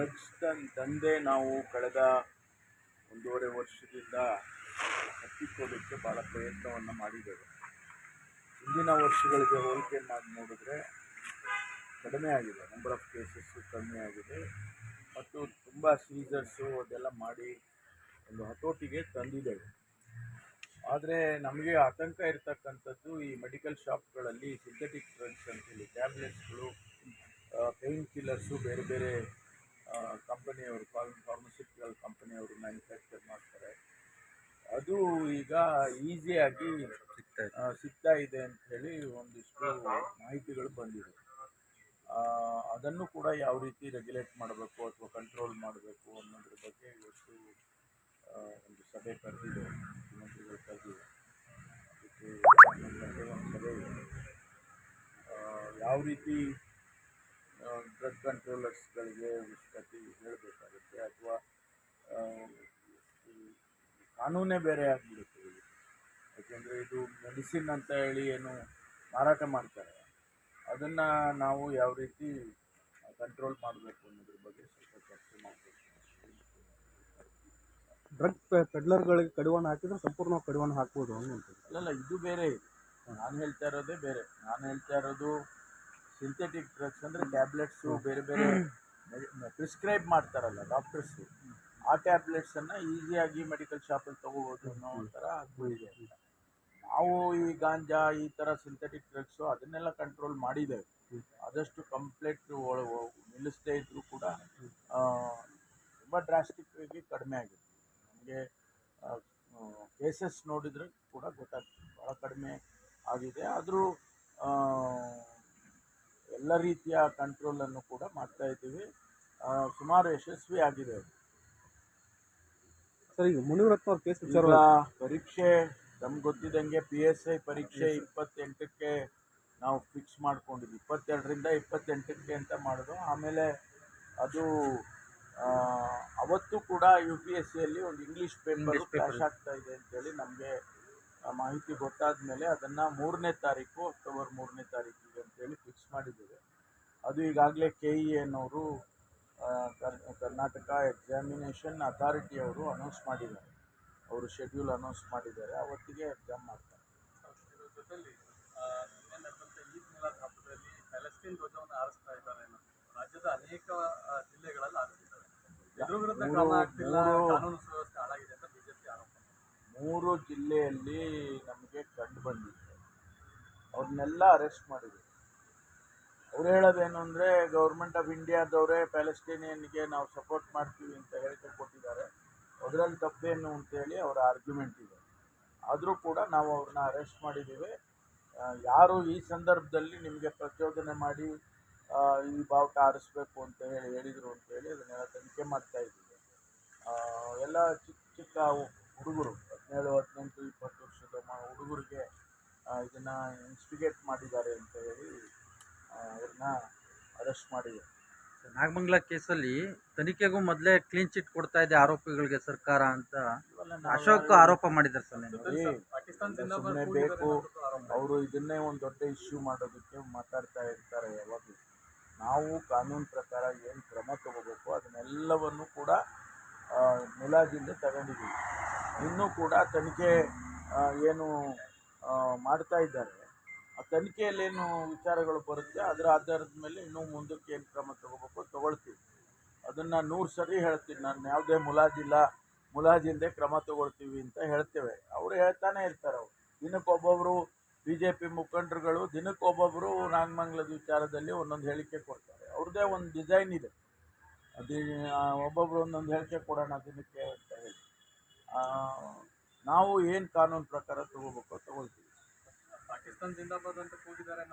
Drugs ದಂಧೆ ನಾವು ಕಳೆದ ಒಂದೂವರೆ ವರ್ಷದಿಂದ ಹತ್ತಿಕ್ಕೋದಕ್ಕೆ ಭಾಳ ಪ್ರಯತ್ನವನ್ನು ಮಾಡಿದ್ದೇವೆ. ಹಿಂದಿನ ವರ್ಷಗಳಿಗೆ ಹೋಲಿಕೆ ಮಾಡಿ ನೋಡಿದ್ರೆ ಕಡಿಮೆ ಆಗಿದೆ ನಂಬರ್ ಆಫ್ ಕೇಸಸ್ಸು ಕಡಿಮೆ ಆಗಿದೆ. ಮತ್ತು ತುಂಬ ಸೀಸರ್ಸು ಅದೆಲ್ಲ ಮಾಡಿ ಒಂದು ಹತೋಟಿಗೆ ತಂದಿದ್ದೇವೆ. ಆದರೆ ನಮಗೆ ಆತಂಕ ಇರತಕ್ಕಂಥದ್ದು ಈ ಮೆಡಿಕಲ್ ಶಾಪ್ಗಳಲ್ಲಿ ಸಿಂಥೆಟಿಕ್ ಡ್ರಗ್ಸ್ ಅಂತೇಳಿ ಟ್ಯಾಬ್ಲೆಟ್ಸ್ಗಳು ಪೇಯ್ನ್ ಕಿಲ್ಲರ್ಸು ಬೇರೆ ಬೇರೆ ಕಂಪನಿಯವರು ಫಾರ್ಮ್ ಫಾರ್ಮಸ್ಯೂಟಿಕಲ್ ಕಂಪನಿಯವರು ಮ್ಯಾನುಫ್ಯಾಕ್ಚರ್ ಮಾಡ್ತಾರೆ. ಅದು ಈಗ ಈಸಿಯಾಗಿ ಸಿಗ್ತಾ ಇದೆ. ಅಂತ ಹೇಳಿ ಒಂದಿಷ್ಟು ಮಾಹಿತಿಗಳು ಬಂದಿದೆ. ಅದನ್ನು ಕೂಡ ಯಾವ ರೀತಿ ರೆಗ್ಯುಲೇಟ್ ಮಾಡಬೇಕು ಅಥವಾ ಕಂಟ್ರೋಲ್ ಮಾಡಬೇಕು ಅನ್ನೋದ್ರ ಬಗ್ಗೆ ಇವತ್ತು ಒಂದು ಸಭೆ ಕರೆದಿದೆ. ಮುಖ್ಯಮಂತ್ರಿಗಳು ಕರೆದಿದೆ. ಅದಕ್ಕೆ ಒಂದು ಸಭೆ ಇದೆ. ಯಾವ ರೀತಿ ಡ್ರಗ್ ಕಂಟ್ರೋಲರ್ಸ್ಗಳಿಗೆ ಕತಿ ಹೇಳಬೇಕಾಗುತ್ತೆ ಅಥವಾ ಕಾನೂನೇ ಬೇರೆ ಆಗಿಬಿಡುತ್ತೆ ಯಾಕೆಂದರೆ ಇದು ಮೆಡಿಸಿನ್ ಅಂತ ಹೇಳಿ ಏನು ಮಾರಾಟ ಮಾಡ್ತಾರೆ. ಅದನ್ನು ನಾವು ಯಾವ ರೀತಿ ಕಂಟ್ರೋಲ್ ಮಾಡಬೇಕು ಅನ್ನೋದ್ರ ಬಗ್ಗೆ ಸ್ವಲ್ಪ ಚರ್ಚೆ ಮಾಡಬೇಕು. ಡ್ರಗ್ ಪೆಡ್ಲರ್ಗಳಿಗೆ ಕಡಿವಾಣ ಹಾಕಿದ್ರೆ ಸಂಪೂರ್ಣ ಕಡಿವಾಣ ಹಾಕ್ಬೋದು ಅಲ್ಲ ಇದು ಬೇರೆ. ನಾನು ಹೇಳ್ತಾ ಇರೋದೇ ಬೇರೆ. ನಾನು ಹೇಳ್ತಾ ಇರೋದು ಸಿಂಥೆಟಿಕ್ ಡ್ರಗ್ಸ್ ಅಂದರೆ ಟ್ಯಾಬ್ಲೆಟ್ಸು ಬೇರೆ ಬೇರೆ ಪ್ರಿಸ್ಕ್ರೈಬ್ ಮಾಡ್ತಾರಲ್ಲ ಡಾಕ್ಟರ್ಸು ಆ ಟ್ಯಾಬ್ಲೆಟ್ಸನ್ನು ಈಸಿಯಾಗಿ ಮೆಡಿಕಲ್ ಶಾಪಲ್ಲಿ ತೊಗೋಬೋದು ಅನ್ನೋ ಆಗ್ಬಿಟ್ಟಿದೆ ಅಂತ ನಾವು ಈ ಗಾಂಜಾ ಈ ಥರ ಸಿಂಥೆಟಿಕ್ ಡ್ರಗ್ಸು ಅದನ್ನೆಲ್ಲ ಕಂಟ್ರೋಲ್ ಮಾಡಿದ್ದೇವೆ ಆದಷ್ಟು ಕಂಪ್ಲೀಟ್ ನಿಲ್ಲಿಸದೇ ಇದ್ದರೂ ಕೂಡ ತುಂಬ ಡ್ರಾಸ್ಟಿಕ್ ಆಗಿ ಕಡಿಮೆ ಆಗಿದೆ. ನಮಗೆ ಕೇಸಸ್ ನೋಡಿದರೆ ಕೂಡ ಗೊತ್ತಾಗ್ತದೆ. ಭಾಳ ಕಡಿಮೆ ಆಗಿದೆ. ಆದರೂ ಎಲ್ಲ ರೀತಿಯ ಕಂಟ್ರೋಲನ್ನು ಕೂಡ ಮಾಡ್ತಾ ಇದ್ದೀವಿ. ಸುಮಾರು ಯಶಸ್ವಿ ಆಗಿದೆ ಸರಿ ಈಗ ಮುನಿರತ್ನ ಕೇಸ್ ವಿಚಾರ ಪರೀಕ್ಷೆ ನಮ್ಗೆ ಗೊತ್ತಿದ್ದಂಗೆ ಪಿ ಎಸ್ ಐ ಪರೀಕ್ಷೆ ಇಪ್ಪತ್ತೆಂಟಕ್ಕೆ ನಾವು ಫಿಕ್ಸ್ ಮಾಡ್ಕೊಂಡಿದ್ವಿ. ಇಪ್ಪತ್ತೆರಡರಿಂದ ಇಪ್ಪತ್ತೆಂಟಕ್ಕೆ ಅಂತ ಮಾಡಿದ್ರು ಆಮೇಲೆ ಅದು ಅವತ್ತು ಕೂಡ ಯು ಪಿ ಎಸ್ ಸಿಯಲ್ಲಿ ಒಂದು ಇಂಗ್ಲೀಷ್ ಪೇಪರ್ ಕ್ಲಾಶ್ ಆಗ್ತಾ ಇದೆ ಅಂತೇಳಿ ನಮಗೆ ಮಾಹಿತಿ ಗೊತ್ತಾದ ಮೇಲೆ ಅದನ್ನು ಮೂರನೇ ತಾರೀಕು ಅಕ್ಟೋಬರ್ ಮೂರನೇ ತಾರೀಕಿಗೆ ಅಂತೇಳಿ ಫಿಕ್ಸ್ ಮಾಡಿದ್ದೇವೆ. ಅದು ಈಗಾಗಲೇ ಕೆ ಇ ಎನ್ನವರು ಕರ್ನಾಟಕ ಎಕ್ಸಾಮಿನೇಷನ್ ಅಥಾರಿಟಿ ಅವರು ಅನೌನ್ಸ್ ಮಾಡಿದ್ದಾರೆ. ಅವರು ಶೆಡ್ಯೂಲ್ ಅನೌನ್ಸ್ ಮಾಡಿದ್ದಾರೆ. ಅವತ್ತಿಗೆ ಎಕ್ಸಾಮ್ ಮಾಡ್ತಾರೆ. ಅನೇಕ ಜಿಲ್ಲೆಗಳಲ್ಲಿ ಆ, ಮೂರು ಜಿಲ್ಲೆಯಲ್ಲಿ ನಮಗೆ ಕಂಡು ಬಂದಿತ್ತು ಅವ್ರನ್ನೆಲ್ಲ ಅರೆಸ್ಟ್ ಮಾಡಿದ್ರು. ಅವ್ರು ಹೇಳೋದೇನು ಅಂದರೆ ಗೌರ್ಮೆಂಟ್ ಆಫ್ ಇಂಡಿಯಾದವರೇ ಪ್ಯಾಲೆಸ್ಟೀನಿಯನ್ಗೆ ನಾವು ಸಪೋರ್ಟ್ ಮಾಡ್ತೀವಿ ಅಂತ ಹೇಳಿಕೆ ಕೊಟ್ಟಿದ್ದಾರೆ. ಅದರಲ್ಲಿ ತಪ್ಪೇನು ಅಂತೇಳಿ ಅವರ ಆರ್ಗ್ಯುಮೆಂಟ್ ಇದೆ. ಆದರೂ ಕೂಡ ನಾವು ಅವ್ರನ್ನ ಅರೆಸ್ಟ್ ಮಾಡಿದ್ದೀವಿ. ಯಾರು ಈ ಸಂದರ್ಭದಲ್ಲಿ ನಿಮಗೆ ಪ್ರಚೋದನೆ ಮಾಡಿ ಈ ಬಾವುಟ ಆರಿಸ್ಬೇಕು ಅಂತ ಹೇಳಿ ಹೇಳಿದರು ಅಂತೇಳಿ ಅದನ್ನೆಲ್ಲ ತನಿಖೆ ಮಾಡ್ತಾ ಇದ್ದೀವಿ. ಎಲ್ಲ ಚಿಕ್ಕ ಚಿಕ್ಕ ಹುಡುಗರು. ಹದಿನೇಳು ಹದಿನೆಂಟು ಇಪ್ಪತ್ತು ವರ್ಷದ ಮ- ಹುಡುಗರಿಗೆ ಇದನ್ನು ಇನ್ಸ್ಟಿಗೇಟ್ ಮಾಡಿದ್ದಾರೆ ಅಂತ ಹೇಳಿ ಅವ್ರನ್ನ ಅರೆಸ್ಟ್ ಮಾಡಿದ್ದಾರೆ ನಾಗಮಂಗಲ ಕೇಸಲ್ಲಿ ತನಿಖೆಗೂ ಮೊದಲೇ ಕ್ಲೀನ್ ಚಿಟ್ ಕೊಡ್ತಾ ಇದೆ ಆರೋಪಿಗಳಿಗೆ ಸರ್ಕಾರ ಅಂತ ಅಶೋಕ್ ಆರೋಪ ಮಾಡಿದ್ದಾರೆ ಸರ್ ಬೇಕು. ಅವರು ಇದನ್ನೇ ಒಂದು ದೊಡ್ಡ ಇಶ್ಯೂ ಮಾಡೋದಕ್ಕೆ ಮಾತಾಡ್ತಾ ಇರ್ತಾರೆ ಯಾವಾಗಲೂ. ನಾವು ಕಾನೂನು ಪ್ರಕಾರ ಏನು ಕ್ರಮ ತಗೋಬೇಕು ಅದನ್ನೆಲ್ಲವನ್ನು ಕೂಡ ಮುಲಾಜಿಂದ ತಗೊಂಡಿದ್ದೀವಿ. ಇನ್ನೂ ಕೂಡ ತನಿಖೆ ಏನು ಮಾಡ್ತಾ ಇದ್ದಾರೆ. ಆ ತನಿಖೆಯಲ್ಲೇನು ವಿಚಾರಗಳು ಬರುತ್ತೆ, ಅದರ ಆಧಾರದ ಮೇಲೆ ಇನ್ನೂ ಮುಂದಕ್ಕೆ ಏನು ಕ್ರಮ ತಗೋಬೇಕು ತಗೊಳ್ತೀವಿ. ಅದನ್ನು ನೂರು ಸರಿ ಹೇಳ್ತೀನಿ ನಾನು. ಯಾವುದೇ ಮುಲಾಜಿಲ್ಲ ಮುಲಾಜಿಂದೆ ಕ್ರಮ ತಗೊಳ್ತೀವಿ ಅಂತ ಹೇಳ್ತೇವೆ. ಅವರು ಹೇಳ್ತಾನೆ ಇರ್ತಾರೆ ಅವರು. ದಿನಕ್ಕೊಬ್ಬೊಬ್ಬರು ಬಿ ಜೆ ಪಿ ಮುಖಂಡರುಗಳು ದಿನಕ್ಕೊಬ್ಬೊಬ್ಬರು ನಾಗಮಂಗಲದ ವಿಚಾರದಲ್ಲಿ ಒಂದೊಂದು ಹೇಳಿಕೆ ಕೊಡ್ತಾರೆ. ಅವ್ರದ್ದೇ ಒಂದು ಡಿಸೈನ್ ಇದೆ. ಅದು ಒಬ್ಬೊಬ್ಬರು ಒಂದೊಂದು ಹೇಳಿಕೆ ಕೊಡೋಣ ದಿನಕ್ಕೆ. ನಾವು ಏನು ಕಾನೂನು ಪ್ರಕಾರ ತಗೋಬೇಕು ತಗೊಳ್ತೀವಿ. ಪಾಕಿಸ್ತಾನ ಜಿಂದಾಬಾದ್ ಅಂತ ಕೂಗಿದ್ದಾರೆ